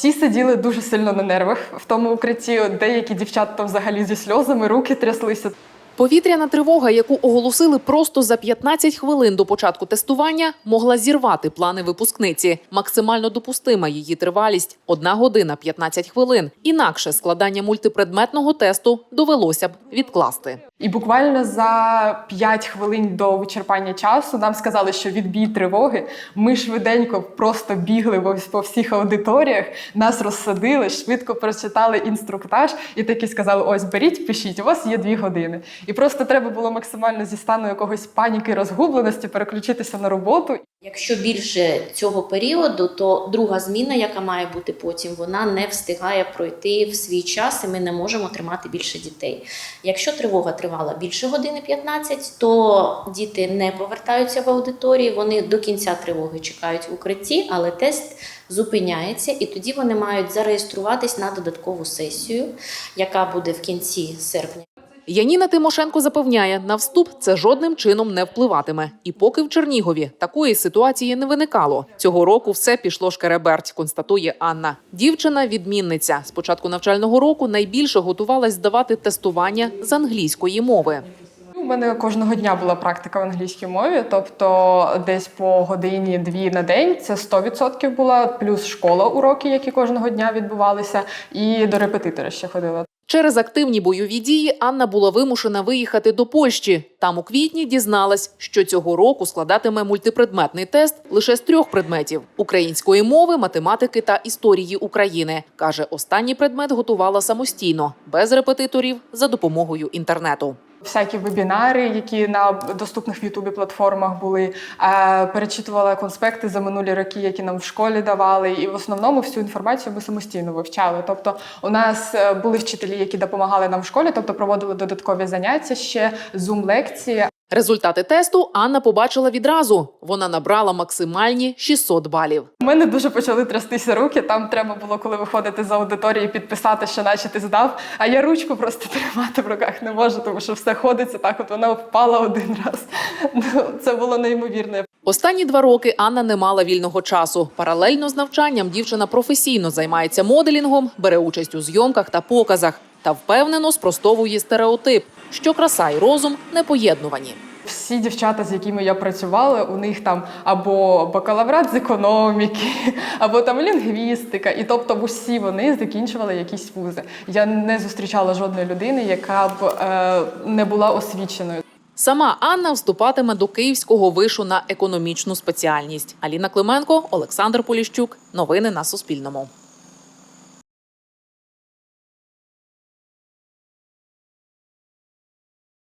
Всі сиділи дуже сильно на нервах в тому укритті. Деякі дівчата взагалі зі сльозами, руки тряслися. Повітряна тривога, яку оголосили просто за 15 хвилин до початку тестування, могла зірвати плани випускниці. Максимально допустима її тривалість 1 година 15 хвилин. Інакше складання мультипредметного тесту довелося б відкласти. І буквально за 5 хвилин до вичерпання часу нам сказали, що відбій тривоги. Ми швиденько просто бігли по- всіх аудиторіях, нас розсадили, швидко прочитали інструктаж і таки сказали: ось беріть, пишіть, у вас є дві години. І просто треба було максимально зі стану якогось паніки, розгубленості переключитися на роботу. Якщо більше цього періоду, то друга зміна, яка має бути потім, вона не встигає пройти в свій час, і ми не можемо тримати більше дітей. Якщо тривога тривала більше години 15, то діти не повертаються в аудиторії, вони до кінця тривоги чекають в укритті, але тест зупиняється, і тоді вони мають зареєструватись на додаткову сесію, яка буде в кінці серпня. Яніна Тимошенко запевняє, на вступ це жодним чином не впливатиме. І поки в Чернігові такої ситуації не виникало. Цього року все пішло шкереберть, констатує Анна. Дівчина відмінниця. З початку навчального року найбільше готувалась здавати тестування з англійської мови. У мене кожного дня була практика в англійській мові, тобто десь по годині дві на день це 100% була, плюс школа уроки, які кожного дня відбувалися, і до репетитора ще ходила. Через активні бойові дії Анна була вимушена виїхати до Польщі. Там у квітні дізналась, що цього року складатиме мультипредметний тест лише з трьох предметів: української мови, математики та історії України. каже, останній предмет готувала самостійно, без репетиторів за допомогою інтернету. Всякі вебінари, які на доступних в Ютубі платформах були, е, перечитувала конспекти за минулі роки, які нам в школі давали. І в основному всю інформацію ми самостійно вивчали. Тобто, у нас е, були вчителі, які допомагали нам в школі, тобто проводили додаткові заняття, ще зум-лекції. Результати тесту Анна побачила відразу. Вона набрала максимальні 600 балів. У мене дуже почали трястися руки. Там треба було, коли виходити з аудиторії, підписати, що наче ти здав. А я ручку просто тримати в руках не можу, тому що все ходиться так. От вона впала один раз. Ну, Це було неймовірно. Останні два роки Анна не мала вільного часу. Паралельно з навчанням дівчина професійно займається моделінгом, бере участь у зйомках та показах та впевнено спростовує стереотип, що краса і розум не поєднувані. Всі дівчата, з якими я працювала, у них там або бакалаврат з економіки, або там лінгвістика. І тобто усі вони закінчували якісь вузи. Я не зустрічала жодної людини, яка б е, не була освіченою. Сама Анна вступатиме до Київського вишу на економічну спеціальність. Аліна Клименко, Олександр Поліщук. Новини на Суспільному.